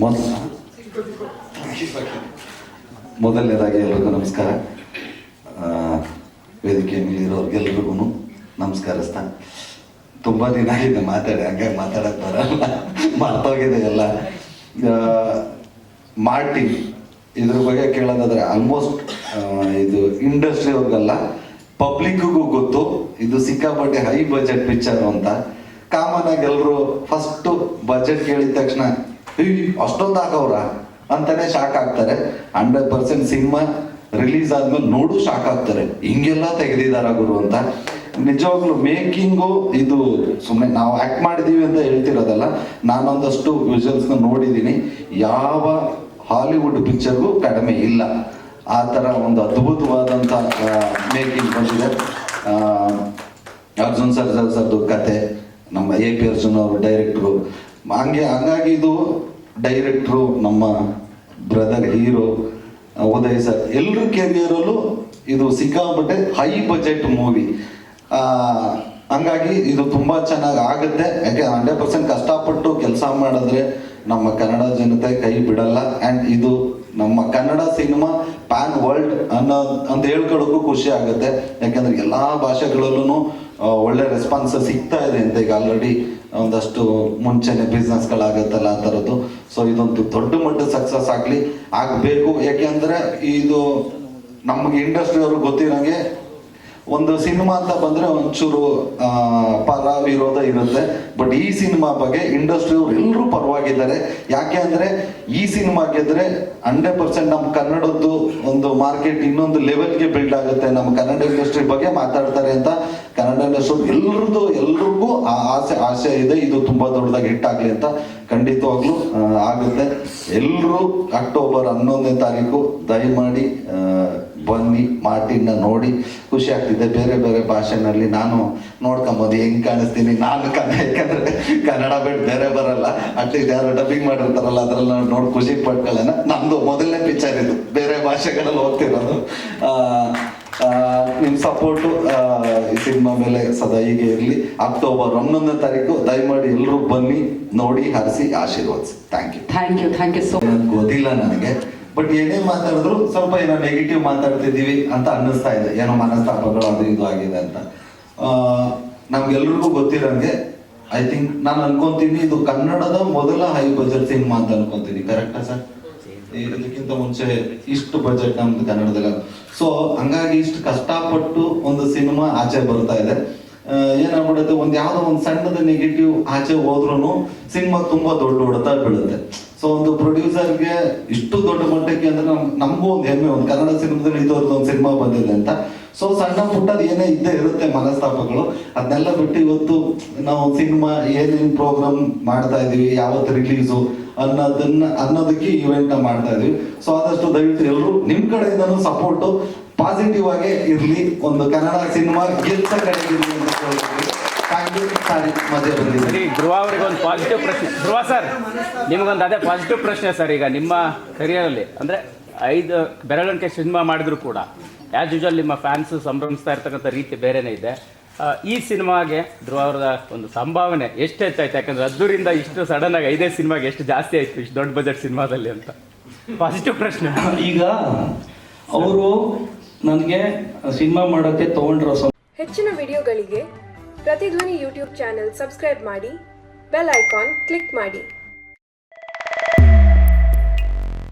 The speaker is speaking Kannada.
ಮೊದ ಮೊದಲನೇದಾಗಿ ಎಲ್ಲರಿಗೂ ನಮಸ್ಕಾರ. ವೇದಿಕೆ ಮೇಲಿರೋರ್ಗೆಲ್ರಿಗೂ ನಮಸ್ಕಾರಿಸ್ತಾ ತುಂಬ ದಿನ ಆಗಿದೆ ಮಾತಾಡಿ ಹಂಗಾಗಿ ಮಾತಾಡಕ್ ಬರಲ್ಲ. ಮರ್ತೋಗಿದೆ ಎಲ್ಲ. ಮಾರ್ಟಿನ್ ಇದ್ರ ಬಗ್ಗೆ ಕೇಳೋದಾದ್ರೆ ಆಲ್ಮೋಸ್ಟ್ ಇದು ಇಂಡಸ್ಟ್ರಿ ಅವ್ರಿಗಲ್ಲ ಪಬ್ಲಿಕ್ಗೂ ಗೊತ್ತು. ಇದು ಸಿಕ್ಕಾಪಟ್ಟೆ ಹೈ ಬಜೆಟ್ ಪಿಕ್ಚರ್ ಅಂತ. ಕಾಮನ್ ಆಗಿ ಎಲ್ಲರೂ ಫಸ್ಟ್ ಬಜೆಟ್ ಕೇಳಿದ ತಕ್ಷಣ "ಏಯ್, ಅಷ್ಟೊಂದು ಹಾಕವ್ರ? ಅಂತಾನೆ ಶಾಕ್ ಆಗ್ತಾರೆ. ಹಂಡ್ರೆಡ್ ಪರ್ಸೆಂಟ್ ಸಿನಿಮಾ ರಿಲೀಸ್ ಆದ್ಮೇಲೆ ನೋಡು ಶಾಕ್ ಆಗ್ತಾರೆ. ಹಿಂಗೆಲ್ಲ ತೆಗೆದಿದಾರ ಗುರು ಅಂತ. ನಿಜವಾಗ್ಲೂ ಮೇಕಿಂಗು ಇದು ಸುಮ್ಮನೆ ನಾವು ಆಕ್ಟ್ ಮಾಡಿದೀವಿ ಅಂತ ಹೇಳ್ತಿರೋದಲ್ಲ, ನಾನೊಂದಷ್ಟು ವಿಜುವಲ್ಸ್ ನೋಡಿದ್ದೀನಿ ಯಾವ ಹಾಲಿವುಡ್ ಪಿಕ್ಚರ್ಗೂ ಕಡಿಮೆ ಇಲ್ಲ. ಆ ಥರ ಒಂದು ಅದ್ಭುತವಾದಂಥ ಮೇಕಿಂಗ್ ಬಂದಿದೆ. ಅರ್ಜುನ್ ಸರ್ಜಾ ಸರ್ದು ಕತೆ, ನಮ್ಮ ಎ ಪಿ ಅರ್ಜುನ್ ಅವರು ಡೈರೆಕ್ಟ್ರು ಹಂಗೆ ಹಂಗಾಗಿ ಇದು ಡೈರೆಕ್ಟ್ರು ನಮ್ಮ ಬ್ರದರ್ ಹೀರೋ ಉದಯ್ ಸರ್ ಎಲ್ಲರೂ ಕೆರಿಯರಲ್ಲೂ ಇದು ಸಿಕ್ಕಾಪಟ್ಟೆ ಹೈ ಬಜೆಟ್ ಮೂವಿ ಹಂಗಾಗಿ ಇದು ತುಂಬ ಚೆನ್ನಾಗಿ ಆಗುತ್ತೆ. ಯಾಕೆ ಹಂಡ್ರೆಡ್ ಪರ್ಸೆಂಟ್ ಕಷ್ಟಪಟ್ಟು ಕೆಲಸ ಮಾಡಿದ್ರೆ ನಮ್ಮ ಕನ್ನಡ ಜನತೆ ಕೈ ಬಿಡಲ್ಲ. ಆ್ಯಂಡ್ ಇದು ನಮ್ಮ ಕನ್ನಡ ಸಿನಿಮಾ ಪ್ಯಾನ್ ವರ್ಲ್ಡ್ ಅನ್ನೋ, ಅಂತ ಹೇಳ್ಕೊಳ್ಳೋಕ್ಕೂ ಖುಷಿ ಆಗುತ್ತೆ. ಯಾಕಂದ್ರೆ ಎಲ್ಲ ಭಾಷೆಗಳಲ್ಲೂ ಒಳ್ಳೆ ರೆಸ್ಪಾನ್ಸ್ ಸಿಗ್ತಾ ಇದೆ ಅಂತ ಈಗ ಆಲ್ರೆಡಿ ಒಂದಷ್ಟು ಮುಂಚೆನೆ ಬಿಸ್ನೆಸ್ಗಳಾಗತ್ತಲ್ಲ ಆ ಥರದ್ದು ಸೊ ಇದೊಂದು ದೊಡ್ಡ ಮಟ್ಟದ ಸಕ್ಸಸ್ ಆಗಲಿ, ಆಗಬೇಕು. ಯಾಕೆಂದ್ರೆ ಇದು ನಮಗೆ ಇಂಡಸ್ಟ್ರಿ ಅವ್ರಿಗೆ ಗೊತ್ತಿರೋಂಗೆ ಒಂದು ಸಿನಿಮಾ ಅಂತ ಬಂದ್ರೆ ಒಂಚೂರು ಪರ ವಿರೋಧ ಇರುತ್ತೆ. ಬಟ್ ಈ ಸಿನಿಮಾ ಬಗ್ಗೆ ಇಂಡಸ್ಟ್ರಿ ಅವ್ರು ಎಲ್ಲರೂ ಪರವಾಗಿದ್ದಾರೆ. ಯಾಕೆ ಅಂದರೆ ಈ ಸಿನಿಮಾ ಗೆದ್ರೆ ಹಂಡ್ರೆಡ್ ಪರ್ಸೆಂಟ್ ನಮ್ಮ ಕನ್ನಡದ್ದು ಒಂದು ಮಾರ್ಕೆಟ್ ಇನ್ನೊಂದು ಲೆವೆಲ್ಗೆ ಬಿಲ್ಡ್ ಆಗುತ್ತೆ. ನಮ್ಮ ಕನ್ನಡ ಇಂಡಸ್ಟ್ರಿ ಬಗ್ಗೆ ಮಾತಾಡ್ತಾರೆ ಅಂತ ಕನ್ನಡ ಇಂಡಸ್ಟ್ರಿ ಎಲ್ರದ್ದು, ಎಲ್ರಿಗೂ ಆ ಆಸೆ ಆಸೆ ಇದೆ. ಇದು ತುಂಬಾ ದೊಡ್ಡದಾಗಿ ಹಿಟ್ ಆಗ್ಲಿ ಅಂತ ಖಂಡಿತವಾಗ್ಲೂ ಆಗುತ್ತೆ. ಎಲ್ಲರೂ ಅಕ್ಟೋಬರ್ ಹನ್ನೊಂದನೇ ತಾರೀಕು ದಯಮಾಡಿ ಬನ್ನಿ ಮಾರ್ಟಿನ್ನ ನೋಡಿ. ಖುಷಿ ಆಗ್ತಿದೆ. ಬೇರೆ ಬೇರೆ ಭಾಷೆನಲ್ಲಿ ನಾನು ನೋಡ್ಕೊಂಬೋದು. ಹೆಂಗ್ ಕಾಣಿಸ್ತೀನಿ? ನಾನು ಕನ್ನಡ, ಯಾಕಂದ್ರೆ ಕನ್ನಡ ಬಿಟ್ಟು ಬೇರೆ ಬರಲ್ಲ. ಅಟ್ಲೀಸ್ಟ್ ಯಾರು ಡಬ್ಬಿಂಗ್ ಮಾಡಿರ್ತಾರಲ್ಲ, ಅದ್ರಲ್ಲಿ ನಾನು ನೋಡಿ ಖುಷಿ ಪಡ್ಕೊಳ್ಳೋಣ ನಮ್ದು ಮೊದಲನೇ ಪಿಕ್ಚರ್ ಇದು. ಬೇರೆ ಭಾಷೆಗಳಲ್ಲಿ ಹೋಗ್ತಿರೋದು ಆ, ಆ, ನಿಮ್ ಸಪೋರ್ಟು ಈ ಸಿನಿಮಾ ಮೇಲೆ ಸದಾ ಹೀಗೆ ಇರಲಿ. ಅಕ್ಟೋಬರ್ ಹನ್ನೊಂದನೇ ತಾರೀಕು ದಯಮಾಡಿ ಎಲ್ಲರೂ ಬನ್ನಿ ನೋಡಿ ಹರಿಸಿ ಆಶೀರ್ವಾದಿಸಿ. Thank you thank you thank you so ಗೊತ್ತಿಲ್ಲ ನನಗೆ ಬಟ್ ಏನೇ ಮಾತಾಡಿದ್ರು ಸ್ವಲ್ಪ ಏನೋ ನೆಗೆಟಿವ್ ಮಾತಾಡ್ತಿದ್ದೀವಿ ಅಂತ ಅನ್ನಿಸ್ತಾ ಇದೆ. ಏನೋ ಮನಸ್ತಾಪಗಳು ಅದು ಇದು ಆಗಿದೆ ಅಂತ. ನಮ್ಗೆಲ್ರಿಗೂ ಗೊತ್ತಿರೋಂಗೆ ಐ ಥಿಂಕ್ ನಾನು ಅನ್ಕೊಂತೀನಿ ಇದು ಕನ್ನಡದ ಮೊದಲ ಹೈ ಬಜೆಟ್ ಸಿನಿಮಾ ಅಂತ ಅನ್ಕೊಂತೀನಿ. ಕರೆಕ್ಟಾ ಸರ್? ಇದಕ್ಕಿಂತ ಮುಂಚೆ ಇಷ್ಟು ಬಜೆಟ್ ನಮ್ದು ಕನ್ನಡದಲ್ಲಿ ಸೊ ಹಂಗಾಗಿ ಇಷ್ಟು ಕಷ್ಟಪಟ್ಟು ಒಂದು ಸಿನಿಮಾ ಆಚೆ ಬರ್ತಾ ಇದೆ. ಏನಾಗ್ಬಿಡುತ್ತೆ, ಒಂದ್ ಯಾವ್ದೋ ಒಂದು ಸಣ್ಣದ ನೆಗೆಟಿವ್ ಆಚೆ ಹೋದ್ರೂ ಸಿನಿಮಾ ತುಂಬಾ ದೊಡ್ಡ ಹೊಡೆತ ಬೀಳುತ್ತೆ. ಸೊ ಒಂದು ಪ್ರೊಡ್ಯೂಸರ್ಗೆ ಇಷ್ಟು ದೊಡ್ಡ ಮಟ್ಟಕ್ಕೆ ಅಂದ್ರೆ ನಮ್, ನಮಗೂ ಒಂದು ಹೆಮ್ಮೆ, ಒಂದು ಕನ್ನಡ ಸಿನಿಮಾದಲ್ಲಿ ಇದೊಂದು ಒಂದು ಸಿನಿಮಾ ಬಂದಿದೆ ಅಂತ. ಸೊ ಸಣ್ಣ ಪುಟ್ಟ ಏನೇ ಇದ್ದೇ ಇರುತ್ತೆ ಮನಸ್ತಾಪಗಳು. ಅದನ್ನೆಲ್ಲ ಬಿಟ್ಟು ಇವತ್ತು ನಾವು ಸಿನಿಮಾ ಏನೇನು ಪ್ರೋಗ್ರಾಮ್ ಮಾಡ್ತಾ ಇದೀವಿ, ಯಾವತ್ತು ರಿಲೀಸು ಅನ್ನೋದನ್ನ ಅನ್ನೋದಕ್ಕೆ ಇವೆಂಟ್ ಮಾಡ್ತಾ ಇದೀವಿ. ಸೊ ಆದಷ್ಟು ದಯವಿಟ್ಟು ಎಲ್ಲರೂ ನಿಮ್ ಕಡೆಯಿಂದನೂ ಸಪೋರ್ಟ್ ಪಾಸಿಟಿವ್ ಆಗೇ ಇರ್ಲಿ. ಒಂದು ಕನ್ನಡ ಸಿನಿಮಾ ಗೆಲ್ಸ ಕಡೆ ಇರ್ಲಿ ಅಂತ ಕೇಳ್ತೀನಿ. Thank you. Sorry, ಮಧ್ಯೆ ಸರಿ ಧ್ರುವ ಅವರಿಗೆ ಒಂದು ಪಾಸಿಟಿವ್ ಪ್ರಶ್ನೆ ಧ್ರುವ ಸರ್ ನಿಮಗೊಂದು ಅದೇ ಪಾಸಿಟಿವ್ ಪ್ರಶ್ನೆ ಸರ್ ಈಗ ನಿಮ್ಮ ಕರಿಯರಲ್ಲಿ ಅಂದರೆ ಐದು ಬೆರಳಂಕೆ ಸಿನಿಮಾ ಮಾಡಿದ್ರು ಕೂಡ. ಆ್ಯಸ್ ಯೂಶಲ್ ನಿಮ್ಮ ಫ್ಯಾನ್ಸ್ ಸಂಭ್ರಮಿಸ್ತಾ ಇರ್ತಕ್ಕಂಥ ರೀತಿ ಬೇರೆನೇ ಇದೆ. ಈ ಸಿನಿಮಾಗೆ ಧ್ರುವ ಅವರ ಒಂದು ಸಂಭಾವನೆ ಎಷ್ಟು ಹೆಚ್ಚಾಯ್ತು ಯಾಕಂದ್ರೆ ಅದ್ದೂರಿಂದ ಇಷ್ಟು ಸಡನ್ ಆಗಿ ಐದೇ ಸಿನಿಮಾಗೆ ಎಷ್ಟು ಜಾಸ್ತಿ ಆಯ್ತು ಇಷ್ಟು ದೊಡ್ಡ ಬಜೆಟ್ ಸಿನಿಮಾದಲ್ಲಿ ಅಂತ. ಪಾಸಿಟಿವ್ ಪ್ರಶ್ನೆ. ಈಗ ಅವರು ನನಗೆ ಸಿನಿಮಾ ಮಾಡೋಕ್ಕೆ ತಗೊಂಡಿರೋ ಸಂ ಹೆಚ್ಚಿನ ವಿಡಿಯೋಗಳಿಗೆ ಪ್ರತಿಧ್ವನಿ ಯೂಟ್ಯೂಬ್ ಚಾನೆಲ್ ಸಬ್ಸ್ಕ್ರೈಬ್ ಮಾಡಿ ಬೆಲ್ ಐಕಾನ್ ಕ್ಲಿಕ್ ಮಾಡಿ.